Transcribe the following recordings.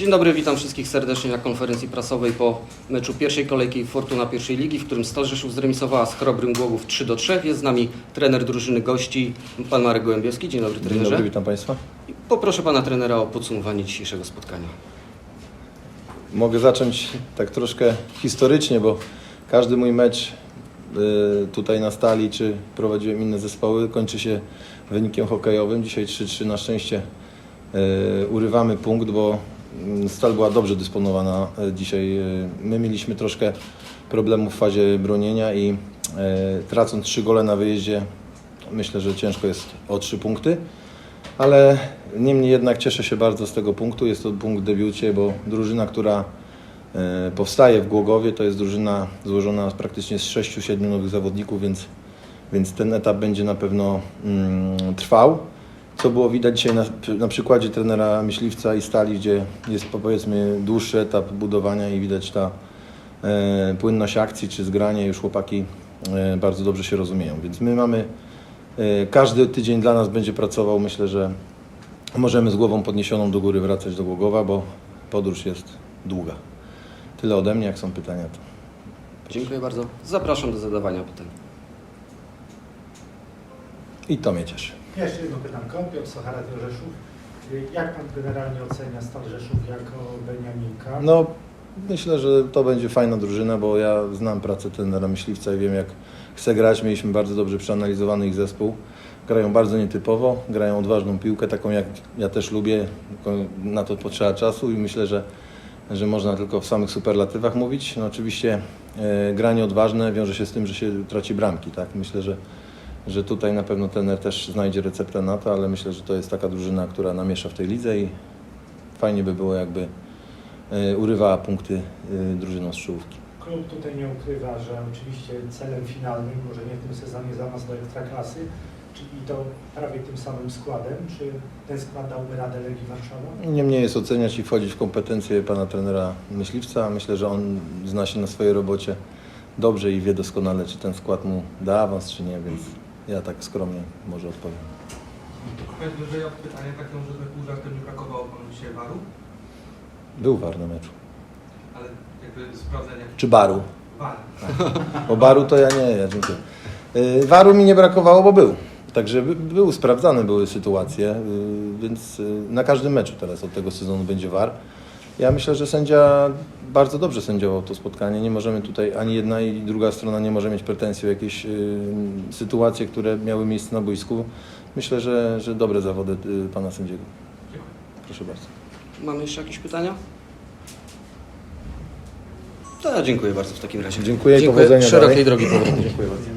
Dzień dobry, witam wszystkich serdecznie na konferencji prasowej po meczu pierwszej kolejki Fortuna pierwszej ligi, w którym Stal Rzeszów zremisowała z Chrobrym Głogów 3 do 3. Jest z nami trener drużyny gości, pan Marek Gołębiowski. Dzień dobry Dzień trenerze. dobry, witam Państwa. I Poproszę pana trenera o podsumowanie dzisiejszego spotkania. Mogę zacząć tak troszkę historycznie, bo każdy mój mecz y, tutaj na stali, czy prowadziłem inne zespoły, kończy się wynikiem hokejowym. Dzisiaj 3-3 na szczęście y, urywamy punkt, bo stal była dobrze dysponowana y, dzisiaj. y, My mieliśmy troszkę problemów w fazie bronienia i y, tracąc 3 gole na wyjeździe, myślę, że ciężko jest o 3 punkty. Ale niemniej jednak cieszę się bardzo z tego punktu. Jest to punkt w debiucie, bo drużyna, która e, powstaje w Głogowie, to jest drużyna złożona praktycznie z 6-7 nowych zawodników, więc, więc ten etap będzie na pewno mm, trwał. Co było widać dzisiaj na, na przykładzie trenera Myśliwca i Stali, gdzie jest powiedzmy dłuższy etap budowania i widać ta e, płynność akcji czy zgranie, już chłopaki e, bardzo dobrze się rozumieją. Więc my mamy E, Każdy tydzień dla nas będzie pracował. Myślę, że możemy z głową podniesioną do góry wracać do Głogowa, bo podróż jest długa. Tyle ode mnie, jak są pytania. To... Dziękuję bardzo. Zapraszam do zadawania pytań. I to mnie cieszy. Jeszcze jedno pytanko, Piotr Sochara, Rzeszów. Jak Pan generalnie ocenia Stal Rzeszów jako Beniaminka? No, myślę, że to będzie fajna drużyna, bo ja znam pracę trenera Myśliwca i wiem, jak chce grać. Mieliśmy bardzo dobrze przeanalizowany ich zespół. Grają bardzo nietypowo, grają odważną piłkę, taką jak ja też lubię. Na to potrzeba czasu i myślę, że, że można tylko w samych superlatywach mówić. No oczywiście e, granie odważne wiąże się z tym, że się traci bramki. Tak? Myślę, że, że tutaj na pewno trener też znajdzie receptę na to, ale myślę, że to jest taka drużyna, która namiesza w tej lidze i fajnie by było, jakby e, urywała punkty e, drużyną z czołówki. Klub tutaj nie ukrywa, że oczywiście celem finalnym, może nie w tym sezonie zaawanс do Ekstraklasy, czyli to prawie tym samym składem. Czy ten skład dałby radę Legii Warszawa? Nie mnie jest oceniać i wchodzić w kompetencje pana trenera Myśliwca. Myślę, że on zna się na swojej robocie dobrze i wie doskonale, czy ten skład mu da awans, czy nie, więc ja tak skromnie może odpowiem. Powiedzmy, że ja mam pytanie takie, że pół żartem nie brakowało panu dzisiaj waru, Był war na meczu. ale jakby sprawdzenia. Czy baru? War. Bo baru to ja nie, ja dziękuję. Y, Waru mi nie brakowało, bo był. Także by- był, sprawdzane były sytuacje, y, więc y, na każdym meczu teraz od tego sezonu będzie war. Ja myślę, że sędzia bardzo dobrze sędziował to spotkanie. Nie możemy tutaj, ani jedna i druga strona nie może mieć pretensji o jakieś y, sytuacje, które miały miejsce na boisku. Myślę, że, że dobre zawody y, pana sędziego. Dziękuję. Proszę bardzo. Mamy jeszcze jakieś pytania? To ja dziękuję bardzo w takim razie. Dziękuję i powodzenia Szerokiej dalej. drogi. Dziękuję bardzo.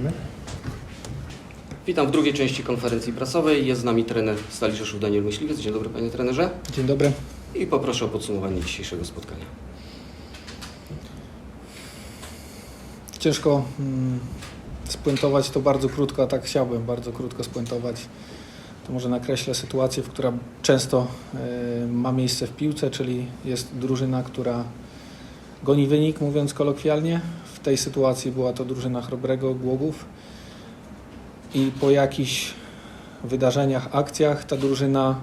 Witam w drugiej części konferencji prasowej. Jest z nami trener Stali Rzeszów Daniel Myśliwiec. Dzień dobry panie trenerze. Dzień dobry. I poproszę o podsumowanie dzisiejszego spotkania. Ciężko mm, spuentować to bardzo krótko, a tak chciałbym bardzo krótko spuentować. To może nakreślę sytuację, w która często e, ma miejsce w piłce, czyli jest drużyna, która goni wynik, mówiąc kolokwialnie. W tej sytuacji była to drużyna Chrobrego Głogów i po jakichś wydarzeniach, akcjach ta drużyna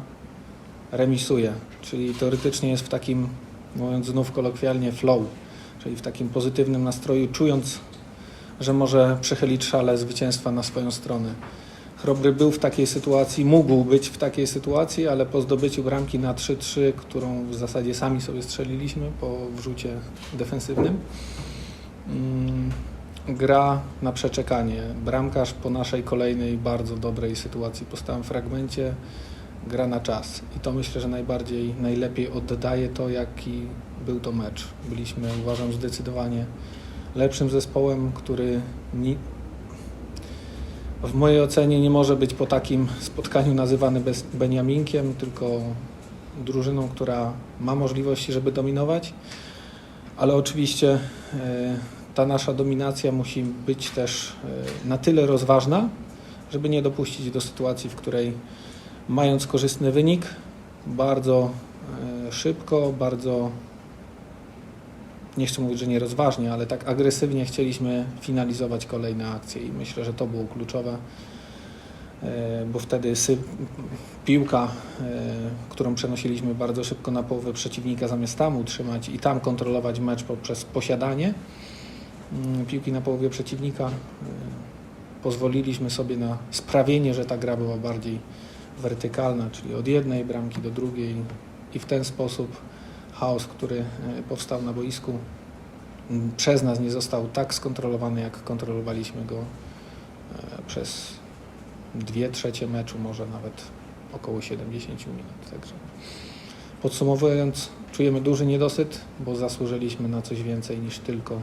remisuje, czyli teoretycznie jest w takim, mówiąc znów kolokwialnie, flow, czyli w takim pozytywnym nastroju, czując, że może przechylić szale zwycięstwa na swoją stronę. Chrobry był w takiej sytuacji, mógł być w takiej sytuacji, ale po zdobyciu bramki na 3-3, którą w zasadzie sami sobie strzeliliśmy po wrzucie defensywnym, mm, gra na przeczekanie. Bramkarz po naszej kolejnej bardzo dobrej sytuacji po stałym fragmencie gra na czas. I to myślę, że najbardziej, najlepiej oddaje to, jaki był to mecz. Byliśmy, uważam, zdecydowanie lepszym zespołem, który ni- w mojej ocenie nie może być po takim spotkaniu nazywany bez Beniaminkiem, tylko drużyną, która ma możliwości, żeby dominować, ale oczywiście e, ta nasza dominacja musi być też e, na tyle rozważna, żeby nie dopuścić do sytuacji, w której mając korzystny wynik, bardzo e, szybko, bardzo nie chcę mówić, że nierozważnie, ale tak agresywnie chcieliśmy finalizować kolejne akcje i myślę, że to było kluczowe. e, bo wtedy piłka, e, którą przenosiliśmy bardzo szybko na połowę przeciwnika, zamiast tam utrzymać i tam kontrolować mecz poprzez posiadanie mm, piłki na połowie przeciwnika, pozwoliliśmy sobie na sprawienie, że ta gra była bardziej wertykalna, czyli od jednej bramki do drugiej i w ten sposób chaos, który e, powstał na boisku, przez nas nie został tak skontrolowany, jak kontrolowaliśmy go e, przez dwie trzecie meczu, może nawet około 70 minut. Także podsumowując, czujemy duży niedosyt, bo zasłużyliśmy na coś więcej niż tylko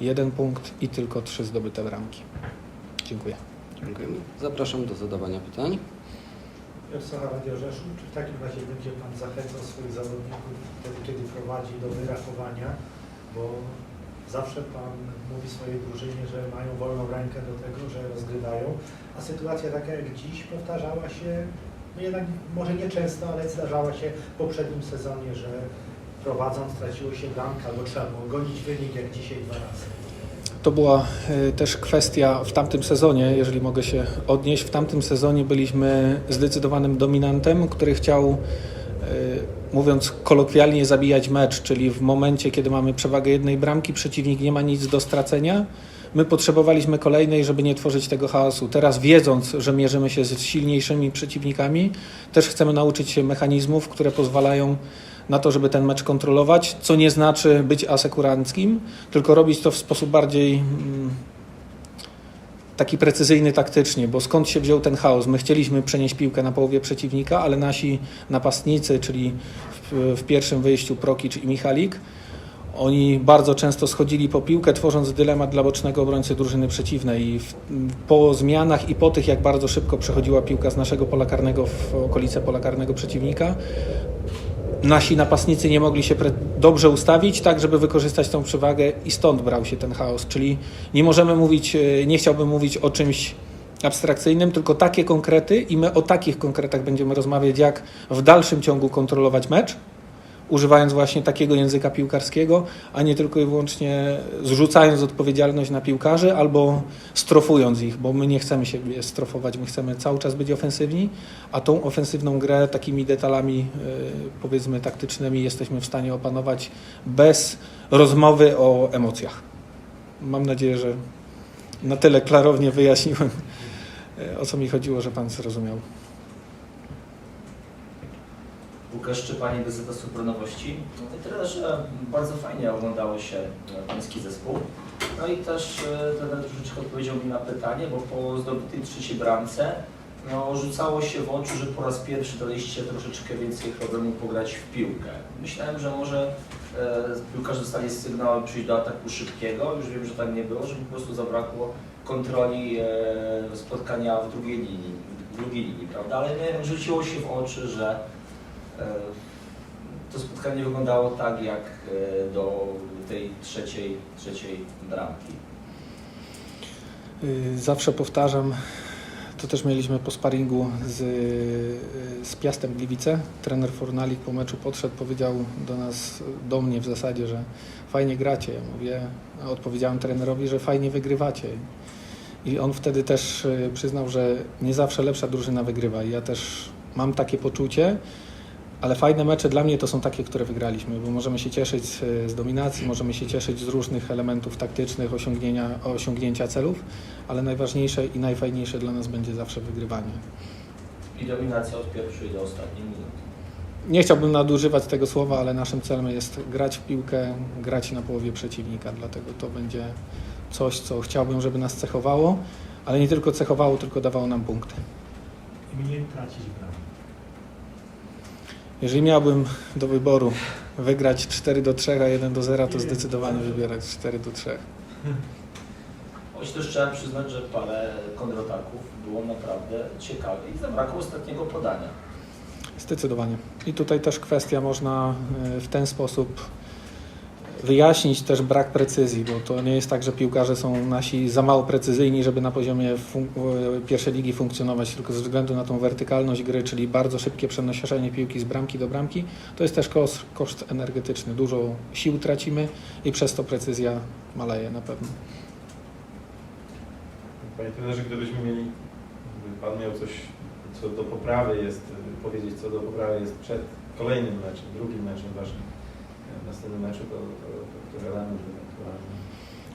jeden punkt i tylko trzy zdobyte bramki. Dziękuję. Dziękujemy. Zapraszam do zadawania pytań. Persona Radio Rzeszów, czy w takim razie będzie Pan zachęcał swoich zawodników wtedy, kiedy prowadzi do wyrachowania, bo zawsze Pan mówi swojej drużynie, że mają wolną rękę do tego, że rozgrywają, a sytuacja taka jak dziś powtarzała się, no jednak może nie często, ale zdarzała się w poprzednim sezonie, że prowadząc traciło się bramkę albo trzeba było gonić wynik jak dzisiaj dwa razy. To była e, też kwestia w tamtym sezonie, jeżeli mogę się odnieść. W tamtym sezonie byliśmy zdecydowanym dominantem, który chciał, e, mówiąc kolokwialnie, zabijać mecz, czyli w momencie, kiedy mamy przewagę jednej bramki, przeciwnik nie ma nic do stracenia. My potrzebowaliśmy kolejnej, żeby nie tworzyć tego chaosu. Teraz, wiedząc, że mierzymy się z silniejszymi przeciwnikami, też chcemy nauczyć się mechanizmów, które pozwalają na to, żeby ten mecz kontrolować, co nie znaczy być asekuranckim, tylko robić to w sposób bardziej mm, taki precyzyjny taktycznie, bo skąd się wziął ten chaos? My chcieliśmy przenieść piłkę na połowie przeciwnika, ale nasi napastnicy, czyli w, w pierwszym wyjściu Prokic i Michalik, oni bardzo często schodzili po piłkę, tworząc dylemat dla bocznego obrońcy drużyny przeciwnej. I w, po zmianach i po tych, jak bardzo szybko przechodziła piłka z naszego pola karnego w okolice pola karnego przeciwnika, nasi napastnicy nie mogli się dobrze ustawić, tak żeby wykorzystać tą przewagę i stąd brał się ten chaos. Czyli nie możemy mówić, e, nie chciałbym mówić o czymś abstrakcyjnym, tylko takie konkrety i my o takich konkretach będziemy rozmawiać, jak w dalszym ciągu kontrolować mecz, używając właśnie takiego języka piłkarskiego, a nie tylko i wyłącznie zrzucając odpowiedzialność na piłkarzy albo strofując ich, bo my nie chcemy się strofować, my chcemy cały czas być ofensywni, a tą ofensywną grę takimi detalami e, powiedzmy taktycznymi jesteśmy w stanie opanować bez rozmowy o emocjach. Mam nadzieję, że na tyle klarownie wyjaśniłem e, o co mi chodziło, że Pan zrozumiał. Łukasz Szczepanie, Gazeta Supranowości. No i trenerze, bardzo fajnie oglądało się e, pański zespół. No i też e, trener troszeczkę odpowiedział mi na pytanie, bo po zdobytej trzeciej bramce no, rzucało się w oczy, że po raz pierwszy daliście troszeczkę więcej problemu pograć w piłkę. Myślałem, że może e, piłkarze dostali sygnał, przyjść do ataku szybkiego. Już wiem, że tak nie było, że po prostu zabrakło kontroli e, spotkania w drugiej linii, w drugiej linii, prawda? Ale nie, rzuciło się w oczy, że E, To spotkanie wyglądało tak jak e, do tej trzeciej, trzeciej bramki. Y, Zawsze powtarzam, to też mieliśmy po sparingu z, y, z Piastem Gliwice. Trener Fornalik po meczu podszedł, powiedział do nas, do mnie w zasadzie, że fajnie gracie. Ja mówię, odpowiedziałem trenerowi, że fajnie wygrywacie. I on wtedy też y, przyznał, że nie zawsze lepsza drużyna wygrywa. I ja też mam takie poczucie, ale fajne mecze dla mnie to są takie, które wygraliśmy, bo możemy się cieszyć z, z dominacji, możemy się cieszyć z różnych elementów taktycznych, osiągnięcia, osiągnięcia celów, ale najważniejsze i najfajniejsze dla nas będzie zawsze wygrywanie. I dominacja od pierwszej do ostatniej minuty. Nie chciałbym nadużywać tego słowa, ale naszym celem jest grać w piłkę, grać na połowie przeciwnika, dlatego to będzie coś, co chciałbym, żeby nas cechowało, ale nie tylko cechowało, tylko dawało nam punkty. I mniej tracić bramkę. Jeżeli miałbym do wyboru wygrać 4 do 3, a 1 do 0, to zdecydowanie wybierać 4 do 3. Choć też trzeba przyznać, że parę kontrataków było naprawdę ciekawe i zabrakło ostatniego podania. Zdecydowanie. I tutaj też kwestia można e, w ten sposób wyjaśnić też brak precyzji, bo to nie jest tak, że piłkarze są nasi za mało precyzyjni, żeby na poziomie e, pierwszej ligi funkcjonować, tylko ze względu na tą wertykalność gry, czyli bardzo szybkie przenoszenie piłki z bramki do bramki, to jest też koszt, koszt energetyczny. Dużo sił tracimy i przez to precyzja maleje na pewno. Panie trenerze, gdybyśmy mieli gdyby Pan miał coś, co do poprawy jest, powiedzieć, co do poprawy jest przed kolejnym meczem, drugim meczem Waszym, e, następnym meczu, to, to, to który element ewentualnie?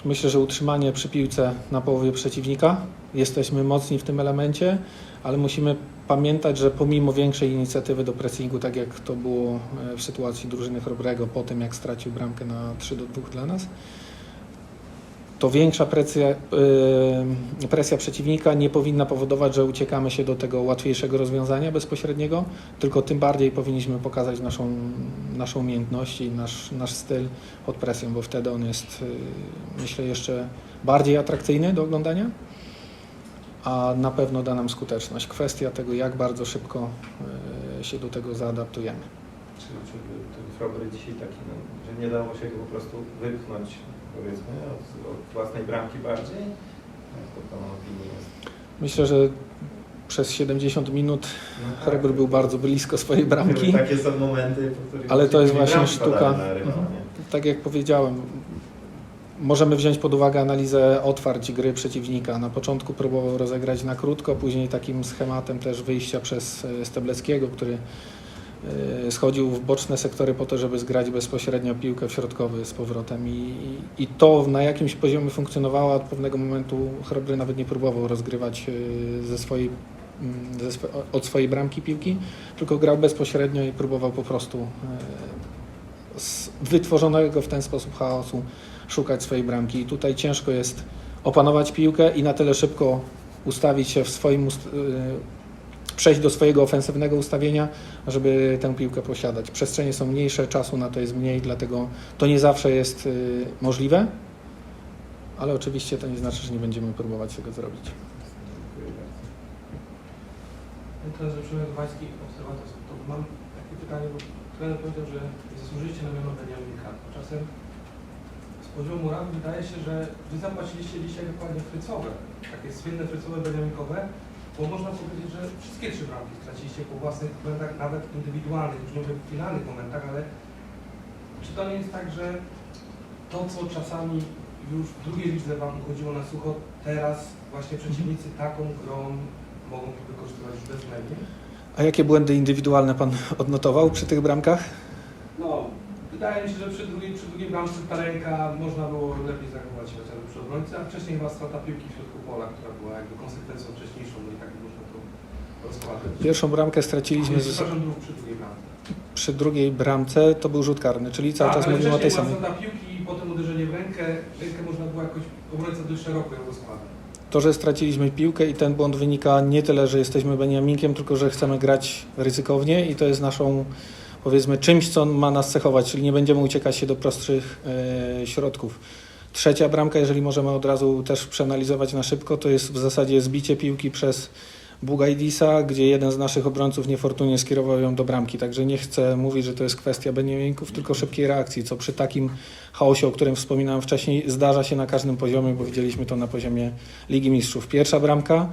Myślę, że utrzymanie przy piłce na połowie przeciwnika. Jesteśmy mocni w tym elemencie, ale musimy pamiętać, że pomimo większej inicjatywy do pressingu, tak jak to było e, w sytuacji drużyny Chrobrego po tym, jak stracił bramkę na 3 do 2 dla nas, to większa presja, yy, presja przeciwnika nie powinna powodować, że uciekamy się do tego łatwiejszego rozwiązania bezpośredniego, tylko tym bardziej powinniśmy pokazać naszą, naszą umiejętność i nasz, nasz styl pod presją, bo wtedy on jest, yy, myślę, jeszcze bardziej atrakcyjny do oglądania, a na pewno da nam skuteczność. Kwestia tego, jak bardzo szybko yy, się do tego zaadaptujemy. Czy, czy ten Frobry dzisiaj taki, no, że nie dało się go po prostu wypchnąć, powiedzmy, od, od własnej bramki bardziej? Jak to Pana opinia jest? Myślę, że przez 70 minut No Herbert był bardzo blisko swojej bramki. Takie są momenty, po których Ale to jest właśnie sztuka. Mhm. Tak jak powiedziałem, możemy wziąć pod uwagę analizę otwarć gry przeciwnika. Na początku próbował rozegrać na krótko, później takim schematem też wyjścia przez e, Stebleckiego, który schodził w boczne sektory po to, żeby zgrać bezpośrednio piłkę w środkowy z powrotem i, i to na jakimś poziomie funkcjonowało, od pewnego momentu Chrobry nawet nie próbował rozgrywać e, ze swojej, mm, ze od swojej bramki piłki, tylko grał bezpośrednio i próbował po prostu e, z wytworzonego w ten sposób chaosu szukać swojej bramki. I tutaj ciężko jest opanować piłkę i na tyle szybko ustawić się w swoim, przejść do swojego ofensywnego ustawienia, żeby tę piłkę posiadać. Przestrzenie są mniejsze, czasu na to jest mniej, dlatego to nie zawsze jest y, możliwe, ale oczywiście to nie znaczy, że nie będziemy próbować tego zrobić. Trenerze Przemek Wański, obserwator, to mam takie pytanie, bo trener powiedział, że zasłużyliście na miano Beniaminka. Tymczasem z poziomu ram wydaje się, że wy zapłaciliście dzisiaj dokładnie frycowe, takie słynne frycowe Beniaminkowe, bo można powiedzieć, że wszystkie trzy bramki straciliście po własnych momentach, nawet indywidualnych, już nie mówię w finalnych momentach, ale czy to nie jest tak, że to, co czasami już w drugiej lidze wam uchodziło na sucho, teraz właśnie przeciwnicy taką grą mogą to wykorzystywać już bezwzględnie? A jakie błędy indywidualne Pan odnotował przy tych bramkach? No, wydaje mi się, że przy drugiej, przy drugiej bramce ta ręka można było lepiej zachować chociażby przy obrońcy, a wcześniej chyba strata piłki w środku pola, która była jakby konsekwencją wcześniejszą, no i tak można to rozkładać. Pierwszą bramkę straciliśmy z, przy drugiej bramce. przy drugiej bramce, to był rzut karny, czyli cały Tak, czas mówimy o tej samej. była strata piłki i potem uderzenie w rękę, rękę można było jakoś, obrońca dość szeroko ją rozkładać. To, że straciliśmy piłkę i ten błąd wynika nie tyle, że jesteśmy Beniaminkiem, tylko że chcemy grać ryzykownie i to jest naszą, powiedzmy, czymś, co ma nas cechować, czyli nie będziemy uciekać się do prostszych e, środków. Trzecia bramka, jeżeli możemy od razu też przeanalizować na szybko, to jest w zasadzie zbicie piłki przez Bugajdisa, gdzie jeden z naszych obrońców niefortunnie skierował ją do bramki. Także nie chcę mówić, że to jest kwestia Beniaminków, tylko szybkiej reakcji, co przy takim chaosie, o którym wspominałem wcześniej, zdarza się na każdym poziomie, bo widzieliśmy to na poziomie Ligi Mistrzów. Pierwsza bramka,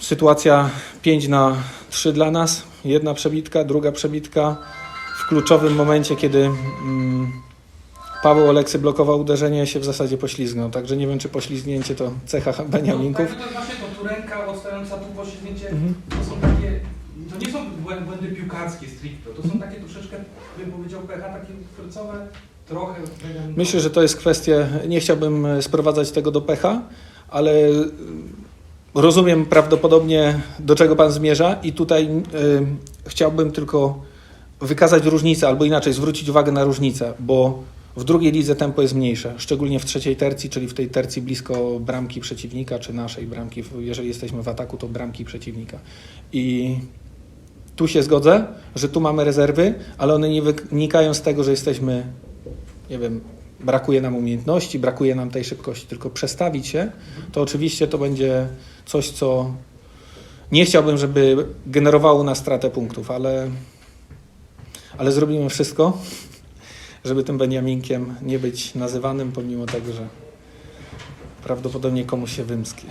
sytuacja 5 na 3 dla nas, jedna przebitka, druga przebitka. W kluczowym momencie, kiedy mm, Paweł Oleksy blokował uderzenie, się w zasadzie poślizgnął. Także nie wiem, czy poślizgnięcie to cecha Beniaminków. No, tak, to jest właśnie to, tu ręka odstająca, tu poślizgnięcie, Mhm. to są takie, to nie są błę- błędy piłkarskie stricte, to są takie troszeczkę, bym powiedział, pecha, takie frycowe, trochę. Myślę, że to jest kwestia, nie chciałbym e, sprowadzać tego do pecha, ale e, rozumiem prawdopodobnie do czego Pan zmierza i tutaj e, chciałbym tylko wykazać różnicę, albo inaczej zwrócić uwagę na różnicę, bo w drugiej lidze tempo jest mniejsze, szczególnie w trzeciej tercji, czyli w tej tercji blisko bramki przeciwnika, czy naszej bramki, jeżeli jesteśmy w ataku, to bramki przeciwnika. I tu się zgodzę, że tu mamy rezerwy, ale one nie wynikają z tego, że jesteśmy nie wiem, brakuje nam umiejętności, brakuje nam tej szybkości, tylko przestawić się, to oczywiście to będzie coś, co nie chciałbym, żeby generowało na stratę punktów, ale, ale zrobimy wszystko, żeby tym Beniaminkiem nie być nazywanym, pomimo tego, że prawdopodobnie komuś się wymsknie.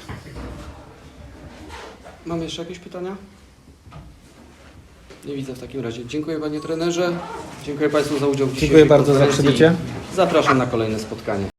Mamy jeszcze jakieś pytania? Nie widzę w takim razie. Dziękuję panie trenerze. Dziękuję państwu za udział w Dziękuję dzisiejszej bardzo za konferencji. przybycie. Zapraszam na kolejne spotkanie.